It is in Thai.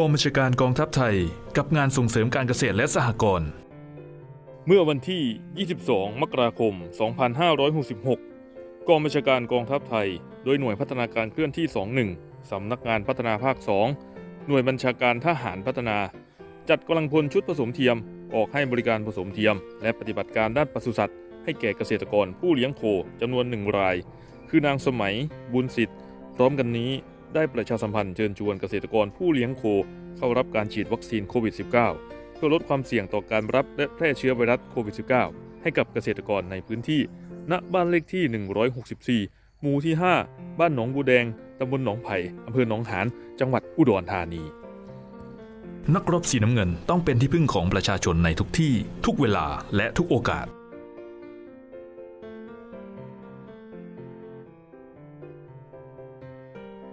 กองบัญชาการกองทัพไทย กับงานส่งเสริมการเกษตรและสหกรณ์ เมื่อวันที่ 22 มกราคม 2566 กองบัญชาการกองทัพไทย โดยหน่วยพัฒนาการเคลื่อนที่ 21 สำนักงานพัฒนาภาค 2 หน่วยบัญชาการทหารพัฒนา จัดกำลังพลชุดผสมเทียม ออกให้บริการผสมเทียม และปฏิบัติการด้านปศุสัตว์ให้แก่เกษตรกรผู้เลี้ยงโคจำนวนหนึ่งราย คือนางสมัย บุญสิทธิ์ พร้อมกันนี้ ได้ประชาสัมพันธ์เชิญชวนเกษตรกรผู้เลี้ยงโค เข้ารับการฉีดวัคซีนโควิด -19 เพื่อลดความเสี่ยงต่อการรับและแพร่เชื้อไวรัสโควิด -19 ให้กับเกษตรกรในพื้นที่ ณบ้านเลขที่ 164 หมู่ที่ 5 บ้านหนองบูแดงตำบลหนองไผ่อำเภอหนองหาน จังหวัดอุดรธานี นักรบสีน้ำเงินต้องเป็นที่พึ่งของประชาชนในทุกที่ ทุกเวลาและทุกโอกาส